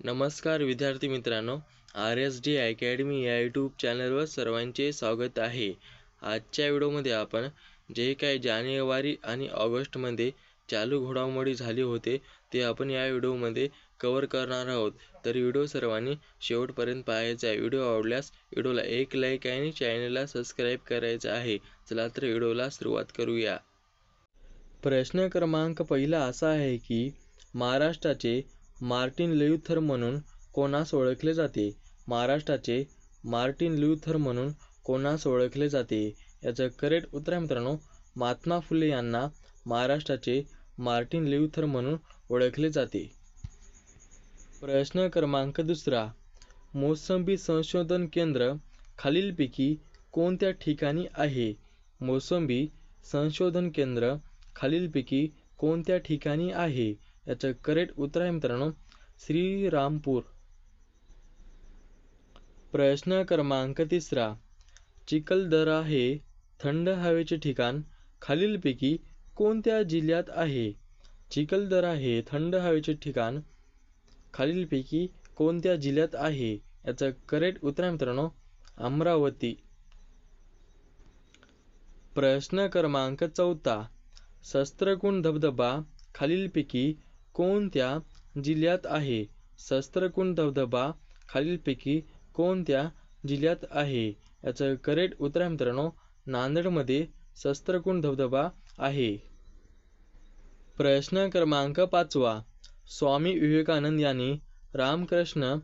नमस्कार विद्यार्थी मित्रांनो आर एस डी अकॅडमी या यूट्यूब चॅनलवर सर्वांचे स्वागत आहे. आजच्या व्हिडिओमध्ये आपण जे काही जानेवारी आणि ऑगस्टमध्ये चालू घडामोडी झाली होते ते आपण या व्हिडिओमध्ये कवर करणार आहोत. तर व्हिडिओ सर्वांनी शेवटपर्यंत पाहायचा आहे. व्हिडिओ आवडल्यास व्हिडिओला एक लाईक आणि चॅनलला सबस्क्राईब करायचं आहे. चला तर व्हिडिओला सुरुवात करूया. प्रश्न क्रमांक पहिला असा आहे की महाराष्ट्राचे मार्टिन ल्यूथर म्हणून कोणास ओळखले जाते? महाराष्ट्राचे मार्टिन ल्यूथर म्हणून कोणास ओळखले जाते? याचं करेक्ट उत्तर आहे मित्रांनो महात्मा फुले यांना महाराष्ट्राचे मार्टिन ल्यूथर म्हणून ओळखले जाते. प्रश्न क्रमांक दुसरा. मोसंबी संशोधन केंद्र खालीलपैकी कोणत्या ठिकाणी आहे? मोसंबी संशोधन केंद्र खालीलपैकी कोणत्या ठिकाणी आहे? याचं करेक्ट उत्तर आहे मित्रांनो श्रीरामपूर. प्रश्न क्रमांक तिसरा. चिखलदरा हे थंड हवेचे ठिकाण खालीलपैकी कोणत्या जिल्ह्यात आहे? चिखलदरा हे थंड हवेचे ठिकाण खालीलपैकी कोणत्या जिल्ह्यात आहे? याचं करेक्ट उत्तर आहे मित्रांनो अमरावती. प्रश्न क्रमांक चौथा. शस्त्रकुंड धबधबा खालीलपैकी कोणत्या जिल्ह्यात आहे? शस्त्रकुंड धबधबा खालीलपैकी कोणत्या जिल्ह्यात आहे? याचं करेक्ट उत्तर आहे मित्रांनो नांदेडमध्ये शस्त्रकुंड धबधबा आहे. प्रश्न क्रमांक पाचवा. स्वामी विवेकानंद यांनी रामकृष्ण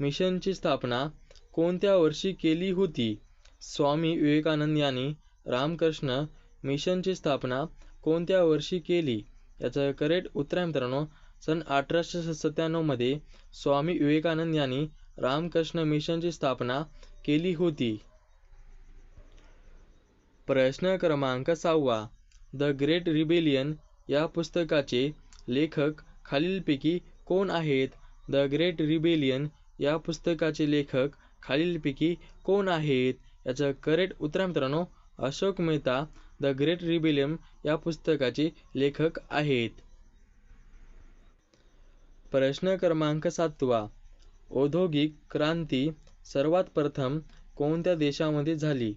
मिशनची स्थापना कोणत्या वर्षी केली होती? स्वामी विवेकानंद यांनी रामकृष्ण मिशनची स्थापना कोणत्या वर्षी केली? याचं करेक्ट उत्तर आहे मित्रांनो सन अठराशे सत्त्याण्णवमध्ये स्वामी विवेकानंद यांनी रामकृष्ण मिशनची स्थापना केली होती. प्रश्न क्रमांक सहावा द ग्रेट रिबेलियन या पुस्तकाचे लेखक खालीलपैकी कोण आहेत? द ग्रेट रिबेलियन या पुस्तकाचे लेखक खालीलपैकी कोण आहेत? याचं करेक्ट उत्तर मित्रांनो Ashok Mehta the great rebellion या पुस्तकाचे लेखक आहेत. प्रश्न क्रमांक सातवा. औद्योगिक क्रांती सर्वात प्रथम कोणत्या देशामध्ये झाली?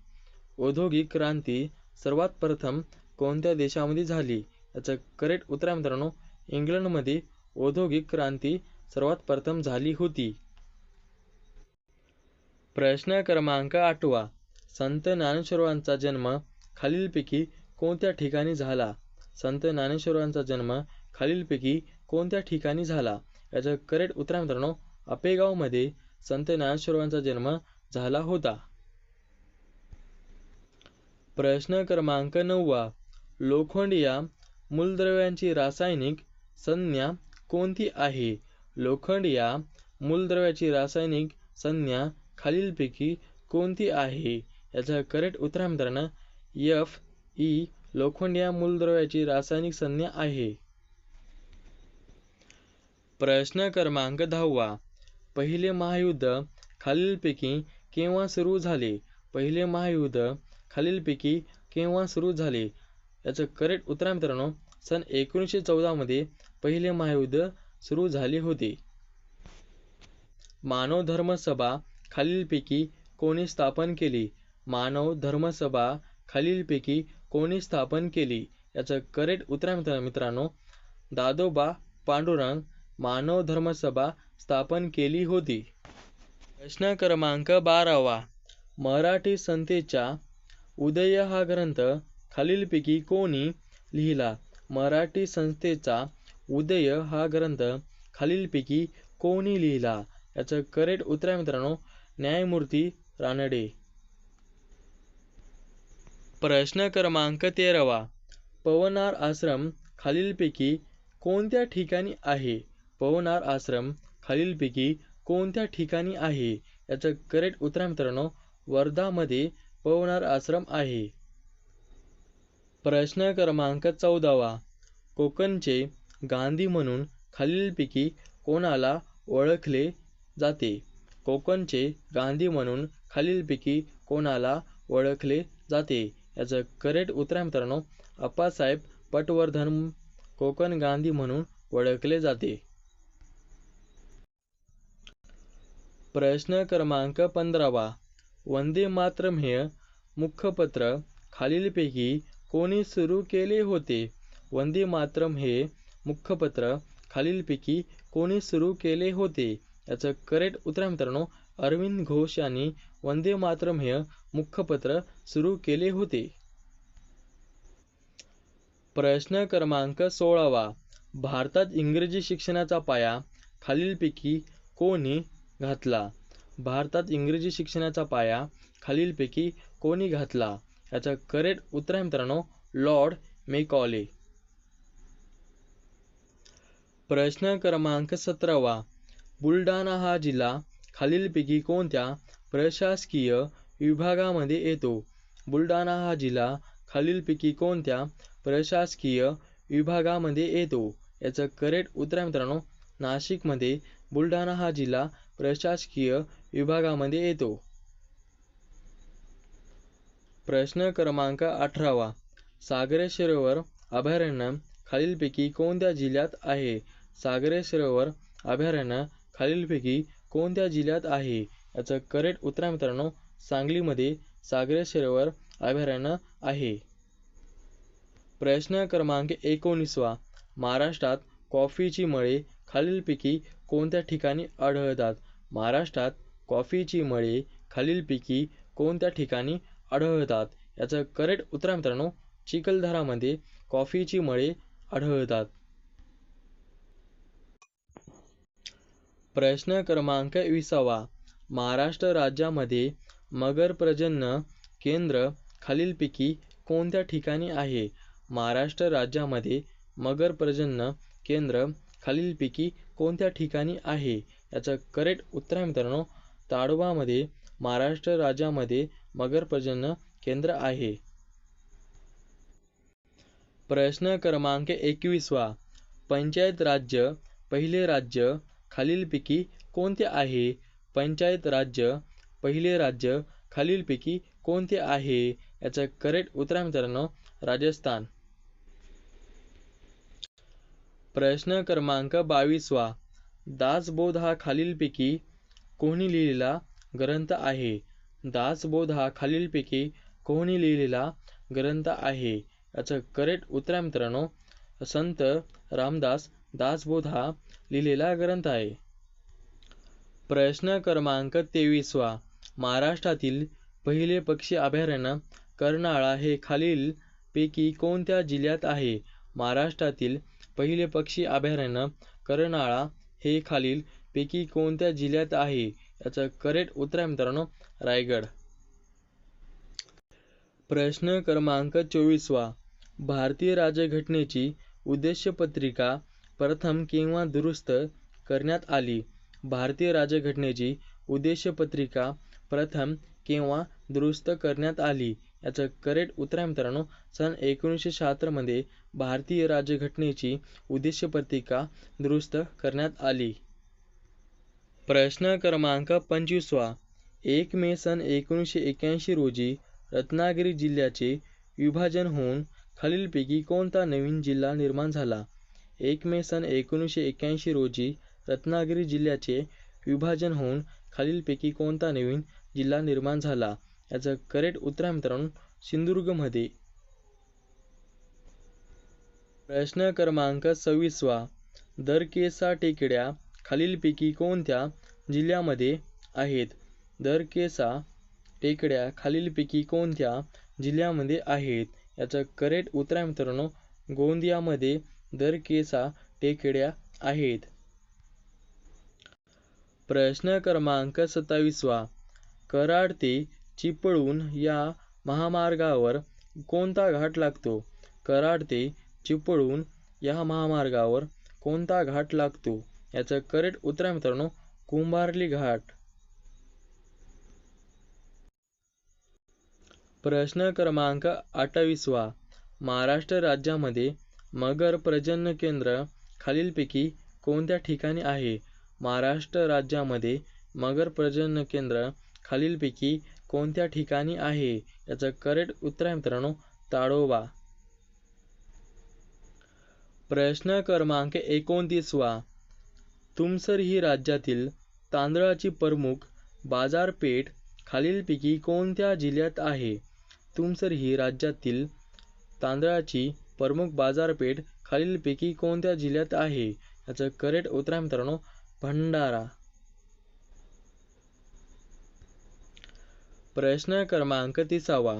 औद्योगिक क्रांती सर्वात प्रथम कोणत्या देशामध्ये झाली? याचं करेक्ट उत्तर आहे मित्रांनो इंग्लंडमध्ये औद्योगिक क्रांती सर्वात प्रथम झाली होती. प्रश्न क्रमांक आठवा. संत ज्ञानेश्वरांचा जन्म खालीलपैकी कोणत्या ठिकाणी झाला? संत ज्ञानेश्वरांचा जन्म खालीलपैकी कोणत्या ठिकाणी झाला? याचं करेक्ट उत्तर आहे मित्रांनो अपेगावमध्ये संत ज्ञानेश्वरांचा जन्म झाला होता. प्रश्न क्रमांक नववा. लोखंड या मूलद्रव्यांची रासायनिक संज्ञा कोणती आहे? लोखंड या मूलद्रव्याची रासायनिक संज्ञा खालीलपैकी कोणती आहे? याचं करेक्ट उत्तर आहे मित्रांनो एफ ई लोखंड या मूलद्रव्याची रासायनिक संज्ञा आहे. प्रश्न क्रमांक दहावा. पहिले महायुद्ध खालीलपैकी केव्हा सुरू झाले? पहिले महायुद्ध खालीलपैकी केव्हा सुरू झाले? याचं करेक्ट उत्तर आहे मित्रांनो सन एकोणीसशे चौदामध्ये पहिले महायुद्ध सुरू झाले होते. मानव धर्मसभा खालीलपैकी कोणी स्थापन केली? मानव धर्मसभा खालीलपैकी कोणी स्थापन केली? याचं करेक्ट उत्तर आहे मित्र मित्रांनो दादोबा पांडुरंग मानव धर्मसभा स्थापन केली होती. प्रश्न क्रमांक बारावा. मराठी संतेचा उदय हा ग्रंथ खालीलपैकी कोणी लिहिला? मराठी संस्थेचा उदय हा ग्रंथ खालीलपैकी कोणी लिहिला? याचं करेक्ट उत्तर आहे मित्रांनो न्यायमूर्ती रानडे. प्रश्न क्रमांक तेरावा. पवनार आश्रम खालीलपैकी कोणत्या ठिकाणी आहे? पवनार आश्रम खालीलपैकी कोणत्या ठिकाणी आहे? याचं करेक्ट उत्तर आहे मित्रांनो वर्धामध्ये पवनार आश्रम आहे. प्रश्न क्रमांक चौदावा. कोकणचे गांधी म्हणून खालीलपैकी कोणाला ओळखले जाते? कोकणचे गांधी म्हणून खालीलपैकी कोणाला ओळखले जाते? याचं करेक्ट उत्तर आहे मित्रांनो अप्पासाहेब पटवर्धन कोकण गांधी म्हणून ओळखले जाते. प्रश्न क्रमांक पंधरावा. वंदे मातरम हे मुखपत्र खालीलपैकी कोणी सुरू केले होते? वंदे मातरम हे मुखपत्र खालीलपैकी कोणी सुरू केले होते? याचं करेक्ट उत्तर आहे मित्रांनो अरविंद घोष यांनी वंदे मातरम हे मुखपत्र सुरू केले होते. प्रश्न क्रमांक सोळावा. भारतात इंग्रजी शिक्षणाचा पाया खालीलपैकी कोणी घातला. भारतात इंग्रजी शिक्षणाचा पाया खालीलपैकी कोणी घातला? याचं करेक्ट उत्तर आहे मित्रांनो लॉर्ड मेकॉले. प्रश्न क्रमांक सतरावा. बुलढाणा हा जिल्हा खालीलपैकी कोणत्या प्रशासकीय विभागामध्ये येतो? बुलढाणा हा जिल्हा खालीलपैकी कोणत्या प्रशासकीय विभागामध्ये येतो? याचं करेक्ट उत्तर आहे मित्रांनो नाशिकमध्ये बुलढाणा हा जिल्हा प्रशासकीय विभागामध्ये येतो. प्रश्न क्रमांक अठरावा. सागरे सरोवर अभयारण्य खालीलपैकी कोणत्या जिल्ह्यात आहे? सागरे सरोवर अभयारण्य खालीलपैकी कोणत्या जिल्ह्यात आहे? याचं करेक्ट उत्तर मित्रांनो सांगलीमध्ये सागरे सरोवर अभयारण्य आहे. प्रश्न क्रमांक एकोणीसवा. महाराष्ट्रात कॉफीची मळे खालीलपैकी कोणत्या ठिकाणी आढळतात? महाराष्ट्रात कॉफीची मळे खालीलपैकी कोणत्या ठिकाणी आढळतात? याचं करेक्ट उत्तर आहे मित्रांनो चिखलदरामध्ये कॉफीची मळे आढळतात. प्रश्न क्रमांक विसावा. महाराष्ट्र राज्यामध्ये मगर प्रजनन केंद्र खालीलपैकी कोणत्या ठिकाणी आहे? महाराष्ट्र राज्यामध्ये मगर प्रजनन केंद्र खालीलपैकी कोणत्या ठिकाणी आहे? याचं करेक्ट उत्तर आहे मित्रांनो ताडोबामध्ये महाराष्ट्र राज्यामध्ये मगर प्रजनन केंद्र आहे. प्रश्न क्रमांक एकवीसवा. पंचायत राज्य पहिले राज्य खालीलपैकी कोणते आहे? पंचायत राज्य पहिले राज्य खालीलपैकी कोणते आहे? याचं करेक्ट उत्तर आहे मित्रांनो राजस्थान. प्रश्न क्रमांक बावीसवा दासबोध हा खालीलपैकी कोणी लिहिलेला ग्रंथ आहे? दासबोध हा खालीलपैकी कोणी लिहिलेला ग्रंथ आहे? याचं करेक्ट उत्तर आहे मित्रांनो संत रामदास दासबोध हा लिहिलेला ग्रंथ आहे. प्रश्न क्रमांक तेवीसवा महाराष्ट्रातील पहिले पक्षी अभयारण्य कर्नाळा हे खालील पैकी कोणत्या जिल्ह्यात आहे? महाराष्ट्रातील पहिले पक्षी अभयारण्य कर्नाळा हे खालील पैकी कोणत्या जिल्ह्यात आहे? याचं करेक्ट उत्तर आहे मित्रांनो रायगड. प्रश्न क्रमांक चोवीसवा. भारतीय राज्यघटनेची उद्देशपत्रिका प्रथम किंवा दुरुस्त करण्यात आली. भारतीय राज्यघटनेची उद्देशपत्रिका प्रथम किंवा दुरुस्त करण्यात आली. याचं करेक्ट उत्तर आहे मित्रांनो सन एकोणीसशे शहात्तरमध्ये भारतीय राज्यघटनेची उद्देशपत्रिका दुरुस्त करण्यात आली. प्रश्न क्रमांक पंचवीसवा एक मे सन एकोणीसशे एक्याऐंशी रोजी रत्नागिरी जिल्ह्याचे विभाजन होऊन खालीलपैकी कोणता नवीन जिल्हा निर्माण झाला? एक मे सन एकोणीसशे एक्याऐंशी रोजी रत्नागिरी जिल्ह्याचे विभाजन होऊन खालीलपैकी कोणता नवीन जिल्हा निर्माण झाला? याचं करेक्ट उत्तर आहे मित्रांनो सिंधुदुर्गमध्ये. प्रश्न क्रमांक सव्वीसवा. दरकेसा टेकड्या खालीलपैकी कोणत्या जिल्ह्यामध्ये आहेत? दरकेसा टेकड्या खालीलपैकी कोणत्या जिल्ह्यामध्ये आहेत? याचं करेक्ट उत्तर आहे मित्रांनो गोंदियामध्ये दरकेसा टेकड्या आहेत. प्रश्न क्रमांक सत्तावीसवा. कराड ते चिपळूण या महामार्गावर कोणता घाट लागतो? कराड ते चिपळूण या महामार्गावर कोणता घाट लागतो? याचं करेक्ट उत्तर आहे मित्रांनो कुंभारली घाट. प्रश्न क्रमांक अठ्ठावीसवा. महाराष्ट्र राज्यामध्ये मगर प्रजनन केंद्र खालीलपैकी कोणत्या ठिकाणी आहे? महाराष्ट्र राज्यामध्ये मगर प्रजनन केंद्र खालीलपैकी कोणत्या ठिकाणी आहे? याचं करेक्ट उत्तर आहे मित्रांनो ताडोबा. प्रश्न क्रमांक एकोणतीसवा तुमसर ही राज्यातील तांदळाची प्रमुख बाजारपेठ खालीलपैकी कोणत्या जिल्ह्यात आहे? तुमसर ही राज्यातील तांदळाची प्रमुख बाजारपेठ खालीलपैकी कोणत्या जिल्ह्यात आहे? याचं करेक्ट उत्तर आहे मित्रांनो भंडारा. प्रश्न क्रमांक तिसावा.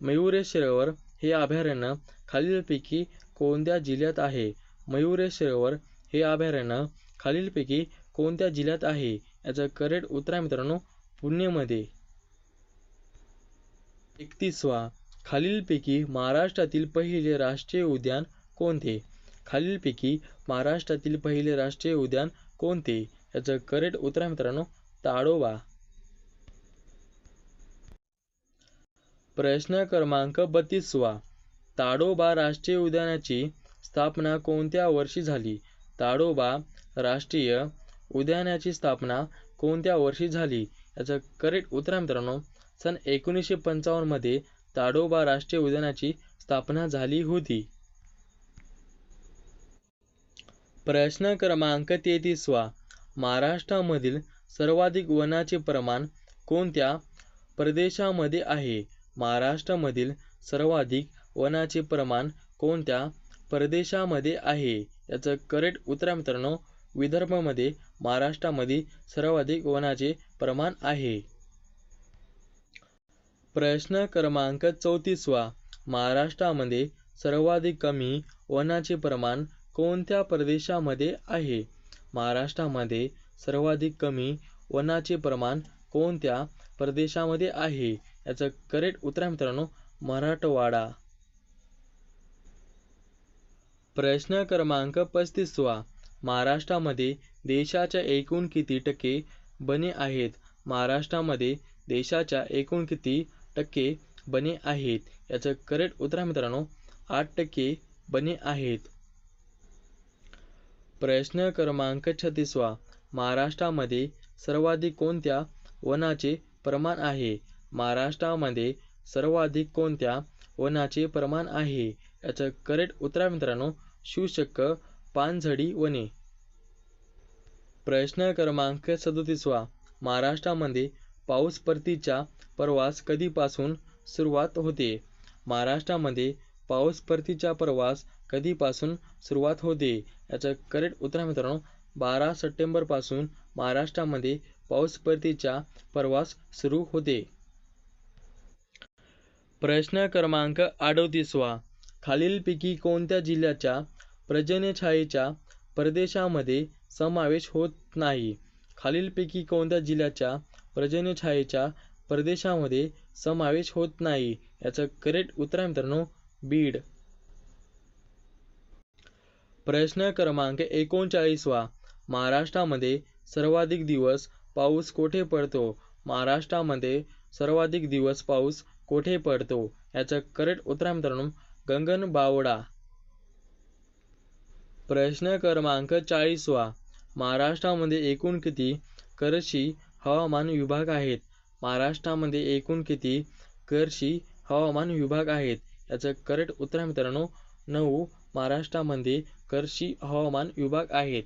मयुरेश्वर हे अभयारण्य खालीलपैकी कोणत्या जिल्ह्यात आहे? मयुरेश्वर हे अभयारण्य खालीलपैकी कोणत्या जिल्ह्यात आहे? याचं करेक्ट उत्तर आहे मित्रांनो पुणेमध्ये. एकतीसवा खालीलपैकी महाराष्ट्रातील पहिले राष्ट्रीय उद्यान कोणते? खालीलपैकी महाराष्ट्रातील पहिले राष्ट्रीय उद्यान कोणते? याचं करेक्ट उत्तर आहे मित्रांनो ताडोबा. प्रश्न क्रमांक बत्तीसवा. ताडोबा राष्ट्रीय उद्यानाची स्थापना कोणत्या वर्षी झाली? ताडोबा राष्ट्रीय उद्यानाची स्थापना कोणत्या वर्षी झाली? याचं करेक्ट उत्तर आहे मित्रांनो सन एकोणीसशे पंचावन्नमध्ये ताडोबा राष्ट्रीय उद्यानाची स्थापना झाली होती. प्रश्न क्रमांक तेहतीसवा महाराष्ट्रामधील सर्वाधिक वनाचे प्रमाण कोणत्या प्रदेशामध्ये आहे? महाराष्ट्रामधील सर्वाधिक वनाचे प्रमाण कोणत्या प्रदेशामध्ये आहे? याचं करेक्ट उत्तर आहे मित्रांनो विदर्भमध्ये महाराष्ट्रामध्ये सर्वाधिक वनाचे प्रमाण आहे. प्रश्न क्रमांक चौतीसवा. महाराष्ट्रामध्ये सर्वाधिक कमी वनाचे प्रमाण कोणत्या प्रदेशामध्ये आहे? महाराष्ट्रामध्ये सर्वाधिक कमी वनाचे प्रमाण कोणत्या प्रदेशामध्ये आहे? याचं करेक्ट उत्तर आहे मित्रांनो मराठवाडा. प्रश्न क्रमांक पस्तीसवा महाराष्ट्रामध्ये देशाच्या एकूण किती टक्के बने आहेत? महाराष्ट्रामध्ये देशाच्या एकूण किती टक्के बने आहेत? याचं करेक्ट उत्तर आहे मित्रांनो आठ टक्के बने आहेत. प्रश्न क्रमांक छत्तीसवा महाराष्ट्रामध्ये सर्वाधिक कोणत्या वनाचे प्रमाण आहे? महाराष्ट्रामध्ये सर्वाधिक कोणत्या वनाचे प्रमाण आहे? याचं करेक्ट उत्तर आहे मित्रांनो शिवशक्क पानझडी वने. प्रश्न क्रमांक सदोतीसवा महाराष्ट्रामध्ये पाऊस परतीचा प्रवास कधीपासून सुरुवात होते? महाराष्ट्रामध्ये पाऊस परतीचा प्रवास कधीपासून सुरुवात होते? याचं करेक्ट उत्तर आहे मित्रांनो बारा सप्टेंबरपासून महाराष्ट्रामध्ये पाऊस परतीचा प्रवास सुरू होते. प्रश्न क्रमांक अडोतीसवा खालीलपैकी कोणत्या जिल्ह्याच्या पर्जन्यछायेच्या प्रदेशामध्ये समावेश होत नाही? खालीलपैकी कोणत्या जिल्ह्याच्या पर्जन्यछायेच्या प्रदेशामध्ये समावेश होत नाही? याचं करेक्ट उत्तर आहे मित्रांनो बीड. प्रश्न क्रमांक एकोणचाळीसवा. महाराष्ट्रामध्ये सर्वाधिक दिवस पाऊस कोठे पडतो? महाराष्ट्रामध्ये सर्वाधिक दिवस पाऊस कोठे पडतो? याचं करेक्ट उत्तर आहे मित्रांनो गगनबावडा प्रश्न क्रमांक चाळीसवा महाराष्ट्रामध्ये एकूण किती करशी हवामान विभाग आहेत? महाराष्ट्रामध्ये एकूण किती करशी हवामान विभाग आहेत? याचं करेक्ट उत्तर मित्रांनो नऊ. महाराष्ट्रामध्ये करशी हवामान विभाग आहेत.